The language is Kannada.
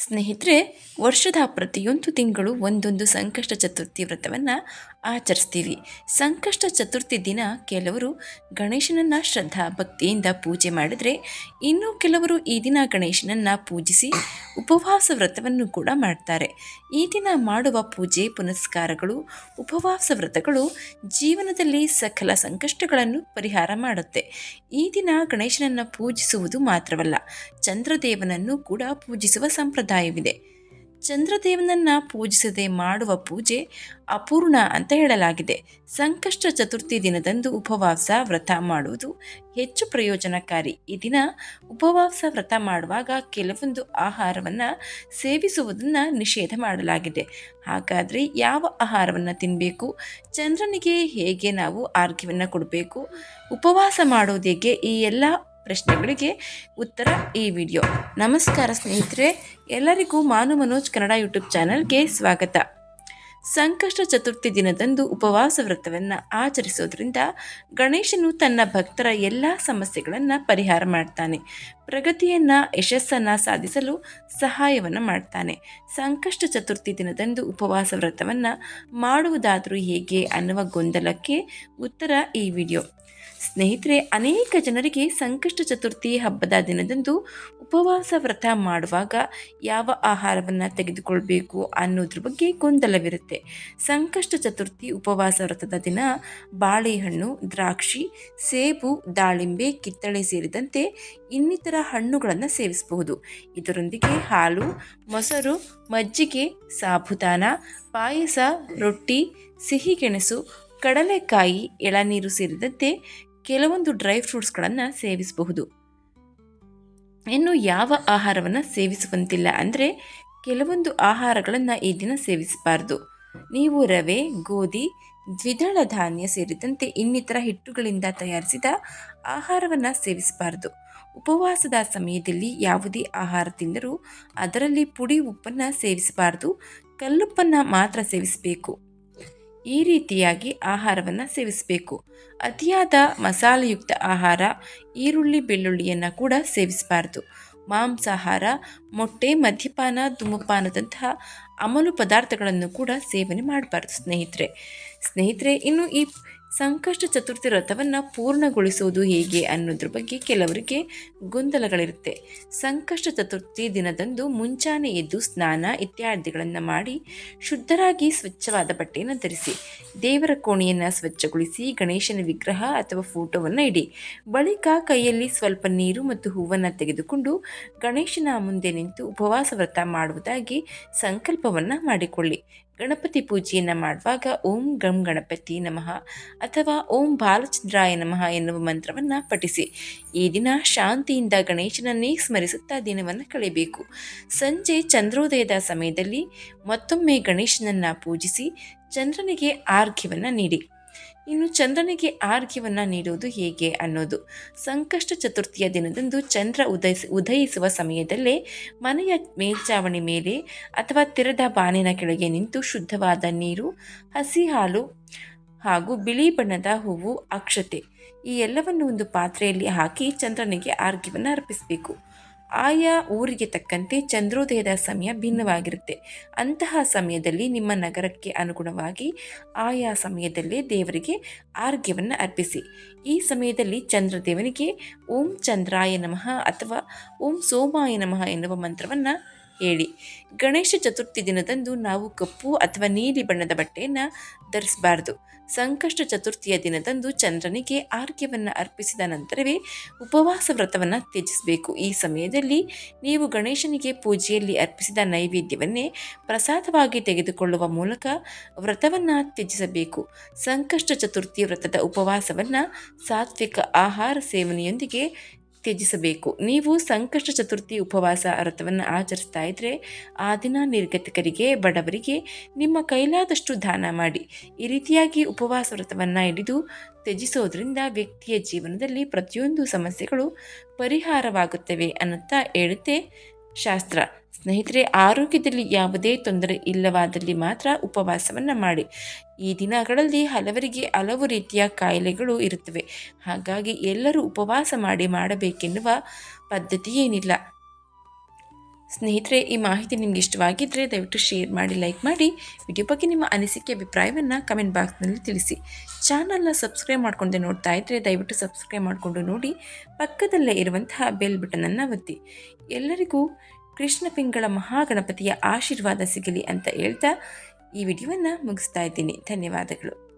ಸ್ನೇಹಿತರೆ ವರ್ಷದ ಪ್ರತಿಯೊಂದು ತಿಂಗಳು ಒಂದೊಂದು ಸಂಕಷ್ಟ ಚತುರ್ಥಿ ವ್ರತವನ್ನು ಆಚರಿಸ್ತೀವಿ. ಸಂಕಷ್ಟ ಚತುರ್ಥಿ ದಿನ ಕೆಲವರು ಗಣೇಶನನ್ನು ಶ್ರದ್ಧಾ ಭಕ್ತಿಯಿಂದ ಪೂಜೆ ಮಾಡಿದರೆ ಇನ್ನೂ ಕೆಲವರು ಈ ದಿನ ಗಣೇಶನನ್ನು ಪೂಜಿಸಿ ಉಪವಾಸ ವ್ರತವನ್ನು ಕೂಡ ಮಾಡ್ತಾರೆ. ಈ ದಿನ ಮಾಡುವ ಪೂಜೆ, ಪುನಸ್ಕಾರಗಳು, ಉಪವಾಸ ವ್ರತಗಳು ಜೀವನದಲ್ಲಿ ಸಕಲ ಸಂಕಷ್ಟಗಳನ್ನು ಪರಿಹಾರ ಮಾಡುತ್ತೆ. ಈ ದಿನ ಗಣೇಶನನ್ನು ಪೂಜಿಸುವುದು ಮಾತ್ರವಲ್ಲ, ಚಂದ್ರದೇವನನ್ನು ಕೂಡ ಪೂಜಿಸುವ ಸಂಪ್ರದಾಯವಿದೆ. ಚಂದ್ರದೇವನನ್ನು ಪೂಜಿಸದೆ ಮಾಡುವ ಪೂಜೆ ಅಪೂರ್ಣ ಅಂತ ಹೇಳಲಾಗಿದೆ. ಸಂಕಷ್ಟ ಚತುರ್ಥಿ ದಿನದಂದು ಉಪವಾಸ ವ್ರತ ಮಾಡುವುದು ಹೆಚ್ಚು ಪ್ರಯೋಜನಕಾರಿ. ಈ ದಿನ ಉಪವಾಸ ವ್ರತ ಮಾಡುವಾಗ ಕೆಲವೊಂದು ಆಹಾರವನ್ನು ಸೇವಿಸುವುದನ್ನು ನಿಷೇಧ ಮಾಡಲಾಗಿದೆ. ಹಾಗಾದರೆ ಯಾವ ಆಹಾರವನ್ನು ತಿನ್ನಬೇಕು ಚಂದ್ರನಿಗೆ ಹೇಗೆ ನಾವು ಆರೋಗ್ಯವನ್ನು ಕೊಡಬೇಕು? ಉಪವಾಸ ಮಾಡೋದೇಗೆ ಈ ಎಲ್ಲ ಪ್ರಶ್ನೆಗಳಿಗೆ ಉತ್ತರ ಈ ವಿಡಿಯೋ. ನಮಸ್ಕಾರ ಸ್ನೇಹಿತರೆ, ಎಲ್ಲರಿಗೂ ಮಾನು ಮನೋಜ್ ಕನ್ನಡ ಯೂಟ್ಯೂಬ್ ಚಾನಲ್ಗೆ ಸ್ವಾಗತ. ಸಂಕಷ್ಟ ಚತುರ್ಥಿ ದಿನದಂದು ಉಪವಾಸ ವ್ರತವನ್ನು ಆಚರಿಸೋದ್ರಿಂದ ಗಣೇಶನು ತನ್ನ ಭಕ್ತರ ಎಲ್ಲ ಸಮಸ್ಯೆಗಳನ್ನು ಪರಿಹಾರ ಮಾಡ್ತಾನೆ. ಪ್ರಗತಿಯನ್ನು, ಯಶಸ್ಸನ್ನು ಸಾಧಿಸಲು ಸಹಾಯವನ್ನು ಮಾಡ್ತಾನೆ. ಸಂಕಷ್ಟ ಚತುರ್ಥಿ ದಿನದಂದು ಉಪವಾಸ ವ್ರತವನ್ನು ಮಾಡುವುದಾದರೂ ಹೇಗೆ ಅನ್ನುವ ಗೊಂದಲಕ್ಕೆ ಉತ್ತರ ಈ ವಿಡಿಯೋ. ಸ್ನೇಹಿತರೆ, ಅನೇಕ ಜನರಿಗೆ ಸಂಕಷ್ಟ ಚತುರ್ಥಿ ಹಬ್ಬದ ದಿನದಂದು ಉಪವಾಸ ವ್ರತ ಮಾಡುವಾಗ ಯಾವ ಆಹಾರವನ್ನು ತೆಗೆದುಕೊಳ್ಬೇಕು ಅನ್ನೋದ್ರ ಬಗ್ಗೆ ಗೊಂದಲವಿರುತ್ತೆ. ಸಂಕಷ್ಟ ಚತುರ್ಥಿ ಉಪವಾಸ ವ್ರತದ ದಿನ ಬಾಳೆಹಣ್ಣು, ದ್ರಾಕ್ಷಿ, ಸೇಬು, ದಾಳಿಂಬೆ, ಕಿತ್ತಳೆ ಸೇರಿದಂತೆ ಇನ್ನಿತರ ಹಣ್ಣುಗಳನ್ನು ಸೇವಿಸಬಹುದು. ಇದರೊಂದಿಗೆ ಹಾಲು, ಮೊಸರು, ಮಜ್ಜಿಗೆ ಸಾಬುದಾನ ಪಾಯಸ, ರೊಟ್ಟಿ, ಸಿಹಿಗೆಣಸು, ಕಡಲೆಕಾಯಿ, ಎಳನೀರು ಸೇರಿದಂತೆ ಕೆಲವೊಂದು ಡ್ರೈ ಫ್ರೂಟ್ಸ್ಗಳನ್ನು ಸೇವಿಸಬಹುದು. ಇನ್ನು ಯಾವ ಆಹಾರವನ್ನು ಸೇವಿಸುವಂತಿಲ್ಲ ಅಂದರೆ ಕೆಲವೊಂದು ಆಹಾರಗಳನ್ನು ಈ ದಿನ ಸೇವಿಸಬಾರ್ದು. ನೀವು ರವೆ, ಗೋಧಿ, ದ್ವಿದಳ ಧಾನ್ಯ ಸೇರಿದಂತೆ ಇನ್ನಿತರ ಹಿಟ್ಟುಗಳಿಂದ ತಯಾರಿಸಿದ ಆಹಾರವನ್ನು ಸೇವಿಸಬಾರ್ದು. ಉಪವಾಸದ ಸಮಯದಲ್ಲಿ ಯಾವುದೇ ಆಹಾರ ತಿಂದರೂ ಅದರಲ್ಲಿ ಪುಡಿ ಉಪ್ಪನ್ನು ಸೇವಿಸಬಾರ್ದು. ಕಲ್ಲುಪ್ಪನ್ನು ಮಾತ್ರ ಸೇವಿಸಬೇಕು. ಈ ರೀತಿಯಾಗಿ ಆಹಾರವನ್ನು ಸೇವಿಸಬೇಕು. ಅತಿಯಾದ ಮಸಾಲೆಯುಕ್ತ ಆಹಾರ, ಈರುಳ್ಳಿ, ಬೆಳ್ಳುಳ್ಳಿಯನ್ನು ಕೂಡ ಸೇವಿಸಬಾರ್ದು. ಮಾಂಸಾಹಾರ, ಮೊಟ್ಟೆ, ಮದ್ಯಪಾನ, ಧೂಮಪಾನದಂತಹ ಅಮಲು ಪದಾರ್ಥಗಳನ್ನು ಕೂಡ ಸೇವನೆ ಮಾಡಬಾರ್ದು ಸ್ನೇಹಿತರೆ. ಸ್ನೇಹಿತರೆ, ಇನ್ನು ಈ ಸಂಕಷ್ಟ ಚತುರ್ಥಿ ವ್ರತವನ್ನು ಪೂರ್ಣಗೊಳಿಸುವುದು ಹೇಗೆ ಅನ್ನೋದ್ರ ಬಗ್ಗೆ ಕೆಲವರಿಗೆ ಗೊಂದಲಗಳಿರುತ್ತೆ. ಸಂಕಷ್ಟ ಚತುರ್ಥಿ ದಿನದಂದು ಮುಂಚಾನೆ ಎದ್ದು ಸ್ನಾನ ಇತ್ಯಾದಿಗಳನ್ನು ಮಾಡಿ ಶುದ್ಧರಾಗಿ ಸ್ವಚ್ಛವಾದ ಬಟ್ಟೆಯನ್ನು ಧರಿಸಿ, ದೇವರ ಕೋಣೆಯನ್ನು ಸ್ವಚ್ಛಗೊಳಿಸಿ, ಗಣೇಶನ ವಿಗ್ರಹ ಅಥವಾ ಫೋಟೋವನ್ನು ಇಡಿ. ಬಳಿಕ ಕೈಯಲ್ಲಿ ಸ್ವಲ್ಪ ನೀರು ಮತ್ತು ಹೂವನ್ನು ತೆಗೆದುಕೊಂಡು ಗಣೇಶನ ಮುಂದೆ ನಿಂತು ಉಪವಾಸ ವ್ರತ ಮಾಡುವುದಾಗಿ ಸಂಕಲ್ಪವನ್ನು ಮಾಡಿಕೊಳ್ಳಿ. ಗಣಪತಿ ಪೂಜೆಯನ್ನು ಮಾಡುವಾಗ ಓಂ ಗಂ ಗಣಪತಿ ನಮಃ ಅಥವಾ ಓಂ ಬಾಲಚಂದ್ರಾಯ ನಮಃ ಎನ್ನುವ ಮಂತ್ರವನ್ನು ಪಠಿಸಿ. ಈ ದಿನ ಶಾಂತಿಯಿಂದ ಗಣೇಶನನ್ನೇ ಸ್ಮರಿಸುತ್ತಾ ದಿನವನ್ನು ಕಳೆಯಬೇಕು. ಸಂಜೆ ಚಂದ್ರೋದಯದ ಸಮಯದಲ್ಲಿ ಮತ್ತೊಮ್ಮೆ ಗಣೇಶನನ್ನು ಪೂಜಿಸಿ ಚಂದ್ರನಿಗೆ ಆರ್ಘ್ಯವನ್ನು ನೀಡಿ. ಇನ್ನು ಚಂದ್ರನಿಗೆ ಆರ್ಘ್ಯವನ್ನು ನೀಡುವುದು ಹೇಗೆ ಅನ್ನೋದು. ಸಂಕಷ್ಟ ಚತುರ್ಥಿಯ ದಿನದಂದು ಚಂದ್ರ ಉದಯಿಸಿ, ಉದಯಿಸುವ ಸಮಯದಲ್ಲೇ ಮನೆಯ ಮೇಲ್ಚಾವಣಿ ಮೇಲೆ ಅಥವಾ ತೆರೆದ ಬಾನಿನ ಕೆಳಗೆ ನಿಂತು ಶುದ್ಧವಾದ ನೀರು, ಹಸಿ ಹಾಲು ಹಾಗೂ ಬಿಳಿ ಬಣ್ಣದ ಹೂವು ಅಕ್ಷತೆ ಈ ಎಲ್ಲವನ್ನು ಒಂದು ಪಾತ್ರೆಯಲ್ಲಿ ಹಾಕಿ ಚಂದ್ರನಿಗೆ ಆರ್ಘ್ಯವನ್ನು ಅರ್ಪಿಸಬೇಕು. ಆಯಾ ಊರಿಗೆ ತಕ್ಕಂತೆ ಚಂದ್ರೋದಯದ ಸಮಯ ಭಿನ್ನವಾಗಿರುತ್ತೆ. ಅಂತಹ ಸಮಯದಲ್ಲಿ ನಿಮ್ಮ ನಗರಕ್ಕೆ ಅನುಗುಣವಾಗಿ ಆಯಾ ಸಮಯದಲ್ಲೇ ದೇವರಿಗೆ ಆರೋಗ್ಯವನ್ನು ಅರ್ಪಿಸಿ. ಈ ಸಮಯದಲ್ಲಿ ಚಂದ್ರದೇವನಿಗೆ ಓಂ ಚಂದ್ರಾಯ ನಮಃ ಅಥವಾ ಓಂ ಸೋಮಾಯ ನಮಃ ಎನ್ನುವ ಮಂತ್ರವನ್ನು ಹೇಳಿ. ಗಣೇಶ ಚತುರ್ಥಿ ದಿನದಂದು ನಾವು ಕಪ್ಪು ಅಥವಾ ನೀಲಿ ಬಣ್ಣದ ಬಟ್ಟೆಯನ್ನು ಧರಿಸಬಾರ್ದು. ಸಂಕಷ್ಟ ಚತುರ್ಥಿಯ ದಿನದಂದು ಚಂದ್ರನಿಗೆ ಆರ್ಘ್ಯವನ್ನು ಅರ್ಪಿಸಿದ ನಂತರವೇ ಉಪವಾಸ ವ್ರತವನ್ನು ತ್ಯಜಿಸಬೇಕು. ಈ ಸಮಯದಲ್ಲಿ ನೀವು ಗಣೇಶನಿಗೆ ಪೂಜೆಯಲ್ಲಿ ಅರ್ಪಿಸಿದ ನೈವೇದ್ಯವನ್ನೇ ಪ್ರಸಾದವಾಗಿ ತೆಗೆದುಕೊಳ್ಳುವ ಮೂಲಕ ವ್ರತವನ್ನು ತ್ಯಜಿಸಬೇಕು. ಸಂಕಷ್ಟ ಚತುರ್ಥಿ ವ್ರತದ ಉಪವಾಸವನ್ನು ಸಾತ್ವಿಕ ಆಹಾರ ಸೇವನೆಯೊಂದಿಗೆ ತ್ಯಜಿಸಬೇಕು. ನೀವು ಸಂಕಷ್ಟ ಚತುರ್ಥಿ ಉಪವಾಸ ವ್ರತವನ್ನು ಆಚರಿಸ್ತಾ ಇದ್ದರೆ ಆ ದಿನ ನಿರ್ಗತಿಕರಿಗೆ, ಬಡವರಿಗೆ ನಿಮ್ಮ ಕೈಲಾದಷ್ಟು ದಾನ ಮಾಡಿ. ಈ ರೀತಿಯಾಗಿ ಉಪವಾಸ ವ್ರತವನ್ನು ಹಿಡಿದು ತ್ಯಜಿಸೋದ್ರಿಂದ ವ್ಯಕ್ತಿಯ ಜೀವನದಲ್ಲಿ ಪ್ರತಿಯೊಂದು ಸಮಸ್ಯೆಗಳು ಪರಿಹಾರವಾಗುತ್ತವೆ ಅನ್ನುತ್ತಾ ಹೇಳುತ್ತೆ ಶಾಸ್ತ್ರ. ಸ್ನೇಹಿತರೆ, ಆರೋಗ್ಯದಲ್ಲಿ ಯಾವುದೇ ತೊಂದರೆ ಇಲ್ಲವಾದಲ್ಲಿ ಮಾತ್ರ ಉಪವಾಸವನ್ನು ಮಾಡಿ. ಈ ದಿನಗಳಲ್ಲಿ ಹಲವರಿಗೆ ಹಲವು ರೀತಿಯ ಕಾಯಿಲೆಗಳು ಇರುತ್ತವೆ. ಹಾಗಾಗಿ ಎಲ್ಲರೂ ಉಪವಾಸ ಮಾಡಿ ಮಾಡಬೇಕೆನ್ನುವ ಪದ್ಧತಿ ಏನಿಲ್ಲ. ಸ್ನೇಹಿತರೆ, ಈ ಮಾಹಿತಿ ನಿಮ್ಗೆ ಇಷ್ಟವಾಗಿದ್ದರೆ ದಯವಿಟ್ಟು ಶೇರ್ ಮಾಡಿ, ಲೈಕ್ ಮಾಡಿ. ವಿಡಿಯೋ ಬಗ್ಗೆ ನಿಮ್ಮ ಅನಿಸಿಕೆ, ಅಭಿಪ್ರಾಯವನ್ನು ಕಮೆಂಟ್ ಬಾಕ್ಸ್ನಲ್ಲಿ ತಿಳಿಸಿ. ಚಾನಲ್ನ ಸಬ್ಸ್ಕ್ರೈಬ್ ಮಾಡ್ಕೊಂಡೆ ನೋಡ್ತಾ ಇದ್ದರೆ ದಯವಿಟ್ಟು ಸಬ್ಸ್ಕ್ರೈಬ್ ಮಾಡಿಕೊಂಡು ನೋಡಿ. ಪಕ್ಕದಲ್ಲೇ ಇರುವಂತಹ ಬೆಲ್ ಬಟನನ್ನು ಒತ್ತಿ. ಎಲ್ಲರಿಗೂ ಕೃಷ್ಣ ಪಿಂಗಳ ಮಹಾಗಣಪತಿಯ ಆಶೀರ್ವಾದ ಸಿಗಲಿ ಅಂತ ಹೇಳ್ತಾ ಈ ವಿಡಿಯೋವನ್ನು ಮುಗಿಸ್ತಾ ಇದ್ದೀನಿ. ಧನ್ಯವಾದಗಳು.